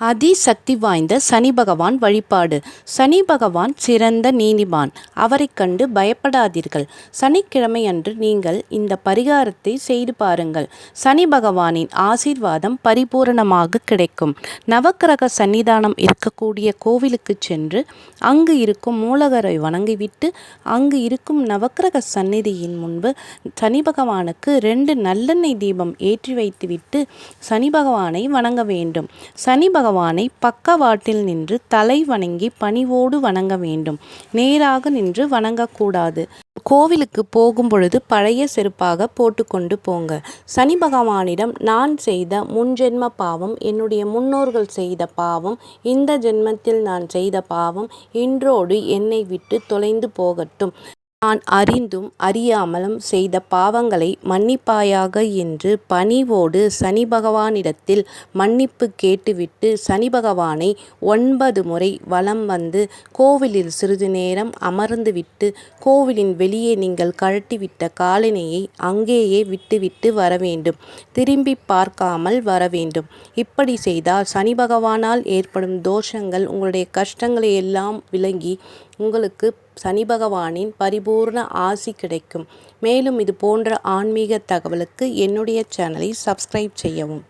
அதிசக்தி வாய்ந்த சனி பகவான் வழிபாடு. சனி பகவான் சிறந்த நீதிமான். அவரைக் கண்டு பயப்படாதீர்கள். சனிக்கிழமை அன்று நீங்கள் இந்த பரிகாரத்தை செய்து பாருங்கள். சனி பகவானின் ஆசீர்வாதம் பரிபூரணமாக கிடைக்கும். நவக்கிரக சன்னிதானம் இருக்கக்கூடிய கோவிலுக்கு சென்று அங்கு இருக்கும் மூலகரை வணங்கிவிட்டு அங்கு இருக்கும் நவக்கிரக சந்நிதியின் முன்பு சனி பகவானுக்கு ரெண்டு நல்லெண்ணெய் தீபம் ஏற்றி வைத்துவிட்டு சனி பகவானை வணங்க வேண்டும். சனி பகவானை பக்கவாட்டில் நின்று தலை வணங்கி பணிவோடு வணங்க வேண்டும். நேராக நின்று வணங்கக்கூடாது. கோவிலுக்கு போகும் பொழுது பழைய செருப்பாக போட்டுக்கொண்டு போங்க. சனி பகவானிடம் நான் செய்த முன்ஜென்ம பாவம் என்னுடைய முன்னோர்கள் செய்த பாவம் இந்த ஜென்மத்தில் நான் செய்த பாவம் இன்றோடு என்னை விட்டு தொலைந்து போகட்டும். நான் அறிந்தும் அறியாமலும் செய்த பாவங்களை மன்னிப்பாயாக என்று பணிவோடு சனி பகவானிடத்தில் மன்னிப்பு கேட்டுவிட்டு சனி பகவானை ஒன்பது முறை வலம் வந்து கோவிலில் சிறிது நேரம் அமர்ந்துவிட்டு கோவிலின் வெளியே நீங்கள் கழட்டிவிட்ட காலணியை அங்கேயே விட்டுவிட்டு வர வேண்டும் திரும்பி பார்க்காமல் வர வேண்டும் இப்படி செய்தால் சனி பகவானால் ஏற்படும் தோஷங்கள் உங்களுடைய கஷ்டங்களை எல்லாம் விளங்கி உங்களுக்கு சனி பகவானின் பரிபூர்ண ஆசி கிடைக்கும். மேலும் இது போன்ற ஆன்மீக தகவலுக்கு என்னுடைய சேனலை சப்ஸ்கிரைப் செய்யவும்.